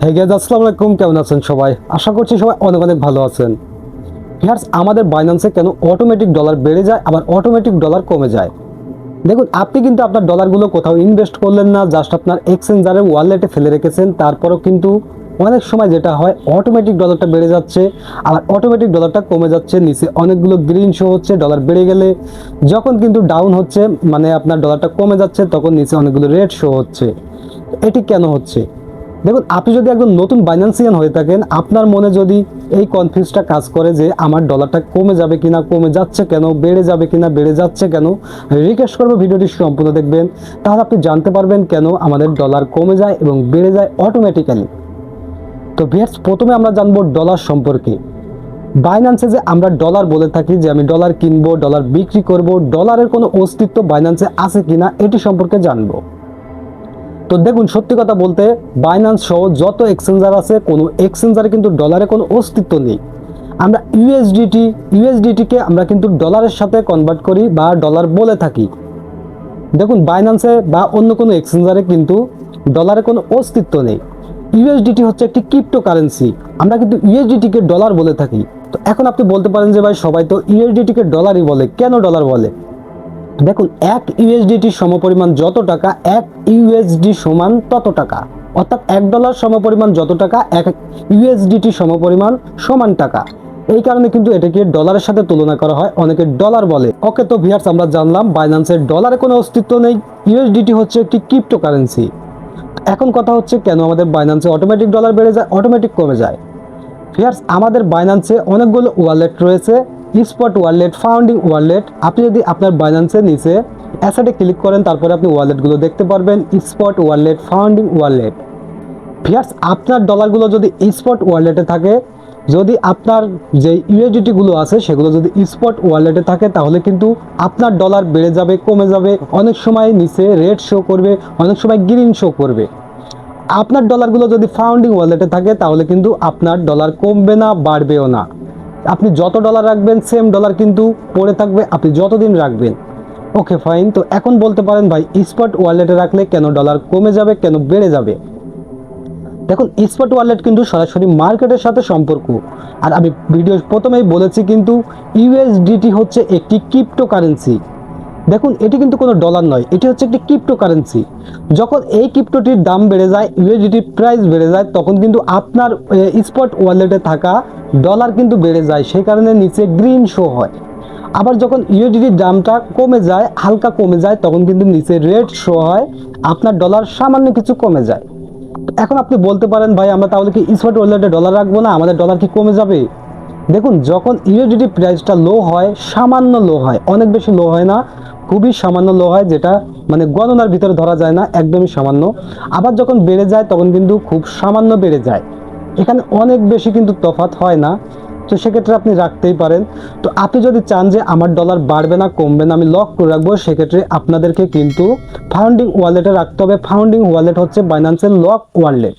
হ্যাঁ গেজ আসসালামু আলাইকুম। কেমন আছেন সবাই? আশা করছি সবাই অনেক অনেক ভালো আছেন। ভিউয়ার্স আমাদের বাইন্যান্সে কেন অটোমেটিক ডলার বেড়ে যায়, আবার অটোমেটিক ডলার কমে যায়? দেখুন, আপনি কিন্তু আপনার ডলারগুলো কোথাও ইনভেস্ট করলেন না জাস্ট আপনার এক্সচেঞ্জারের ওয়ালেটে ফেলে রেখেছেন। তারপরও কিন্তু অনেক সময় যেটা হয় অটোমেটিক ডলারটা বেড়ে যাচ্ছে, আবার অটোমেটিক ডলারটা কমে যাচ্ছে। নিচে অনেকগুলো গ্রিন শো হচ্ছে ডলার বেড়ে গেলে যখন কিন্তু ডাউন হচ্ছে মানে আপনার ডলারটা কমে যাচ্ছে, তখন নিচে অনেকগুলো রেড শো হচ্ছে। এটি কেন হচ্ছে? দেখুন, আপনি যদি একজন নতুন বাইন্যান্সিয়ান হয়ে থাকেন, আপনার মনে যদি এই কনফিউজটা কাজ করে যে আমার ডলারটা কমে যাবে কিনা, কমে যাচ্ছে কেন, বেড়ে যাবে কিনা, বেড়ে যাচ্ছে কেন রিকোয়েস্ট করব ভিডিওটি সম্পূর্ণ দেখবেন। তাহলে আপনি জানতে পারবেন কেন আমাদের ডলার কমে যায় এবং বেড়ে যায় অটোমেটিক্যালি তো ভিয়ার্স প্রথমে আমরা জানব ডলার সম্পর্কে। বাইন্যান্সে যে আমরা ডলার বলে থাকি, যে আমি ডলার কিনবো ডলার বিক্রি করব ডলারের কোনো অস্তিত্ব বাইন্যান্সে আছে কিনা, এটি সম্পর্কে জানব। তো দেখুন, সত্যি কথা বলতে বাইন্যান্স সহ যত এক্সচেঞ্জার আছে, কোনো এক্সচেঞ্জারে কিন্তু ডলারের কোনো অস্তিত্ব নেই। আমরা ইউএসডিটি ইউএসডিটিকে আমরা কিন্তু ডলারের সাথে কনভার্ট করি বা ডলার বলে থাকি। দেখুন বাইন্যান্সে বা অন্য কোনো এক্সচেঞ্জারে কিন্তু ডলারের কোনো অস্তিত্ব নেই। ইউএসডিটি হচ্ছে একটি ক্রিপ্টো কারেন্সি আমরা কিন্তু ইউএসডিটিকে ডলার বলে থাকি। তো এখন আপনি বলতে পারেন যে, ভাই, সবাই তো ইউএসডিটিকে ডলারই বলে। কেন ডলার বলে? দেখুন, এক ইউএসডিটি সমপরিমাণ যত টাকা, এক ইউএসডি সমান তত টাকা। অর্থাৎ এক ডলার সমপরিমাণ যত টাকা, এক ইউএসডিটি সমপরিমাণ সমান টাকা। এই কারণে কিন্তু এটাকে ডলারের সাথে তুলনা করা হয়, অনেকে ডলার বলে। ওকে তো ভিয়ার্স, আমরা জানলাম বাইন্যান্সের ডলারের কোনো অস্তিত্ব নেই ইউএসডিটি হচ্ছে একটি ক্রিপ্টো কারেন্সি এখন কথা হচ্ছে কেন আমাদের বাইন্যান্সে অটোমেটিক ডলার বেড়ে যায় অটোমেটিক কমে যায়? ফিয়ার্স, আমাদের বাইন্যান্সে অনেকগুলো ওয়ালেট রয়েছে। স্পট ওয়ালেট ফাউন্ডিং ওয়ালেট আপনি যদি আপনার বাইন্যান্সের নিচে অ্যাসেটে ক্লিক করেন, তারপরে আপনি ওয়ালেটগুলো দেখতে পারবেন। স্পট ওয়ালেট ফাউন্ডিং ওয়ালেট ফিয়ার্স, আপনার ডলারগুলো যদি স্পট ওয়ালেটে থাকে, যদি আপনার যে ইউএসডিটিগুলো আছে, সেগুলো যদি স্পট ওয়ালেটে থাকে, তাহলে কিন্তু আপনার ডলার বেড়ে যাবে, কমে যাবে। অনেক সময় নিচে রেড শো করবে, অনেক সময় গ্রিন শো করবে। আপনার ডলারগুলো যদি ফাউন্ডিং ওয়ালেটে থাকে, তাহলে কিন্তু আপনার ডলার কমবে না, বাড়বেও না। আপনি যত ডলার রাখবেন সেম ডলার কিন্তু পড়ে থাকবে, আপনি যতদিন রাখবেন। ওকে ফাইন তো এখন বলতে পারেন ভাই স্পট ওয়ালেটে রাখলে কেন ডলার কমে যাবে, কেন বেড়ে যাবে? দেখুন স্পট ওয়ালেট কিন্তু সরাসরি মার্কেটের সাথে সম্পর্ক। আর আমি ভিডিও প্রথমেই বলেছি কিন্তু ইউএসডিটি হচ্ছে একটি ক্রিপ্টো কারেন্সি দেখুন, এটি কিন্তু কোনো ডলার নয়, এটি হচ্ছে একটি ক্রিপ্টো কারেন্সি যখন এই ক্রিপ্টোটির দাম বেড়ে যায় ইউএসডিটির প্রাইস বেড়ে যায়, তখন কিন্তু আপনার স্পট ওয়ালেটে থাকা ডলার কিন্তু বেড়ে যায়, সেই কারণে নিচে গ্রিন শো হয়। আবার যখন ইউএসডিটির দামটা কমে যায়, হালকা কমে যায়, তখন কিন্তু নিচে রেড শো হয়, আপনার ডলার সামান্য কিছু কমে যায়। এখন আপনি বলতে পারেন, ভাই, আমরা তাহলে কি স্পট ওয়ালেটে ডলার রাখব না? আমাদের ডলার কি কমে যাবে? দেখুন, যখন ইউএসডিটি প্রাইসটা লো হয়, সামান্য লো হয়, অনেক বেশি লো হয় না, খুবই সামান্য লো হয়, যেটা মানে গণনার ভিতরে ধরা যায় না, একদমই সামান্য। আবার যখন বেড়ে যায়, তখন কিন্তু খুব সামান্য বেড়ে যায়। এখানে অনেক বেশি কিন্তু তফাৎ হয় না। তো সেক্ষেত্রে আপনি রাখতেই পারেন। তো আপনি যদি চান যে আমার ডলার বাড়বে না, কমবে না, আমি লক করে রাখব, সেক্ষেত্রে আপনাদেরকে কিন্তু ফাউন্ডিং ওয়ালেটে রাখতে হবে। ফাউন্ডিং ওয়ালেট হচ্ছে বাইন্যান্সের লক ওয়ালেট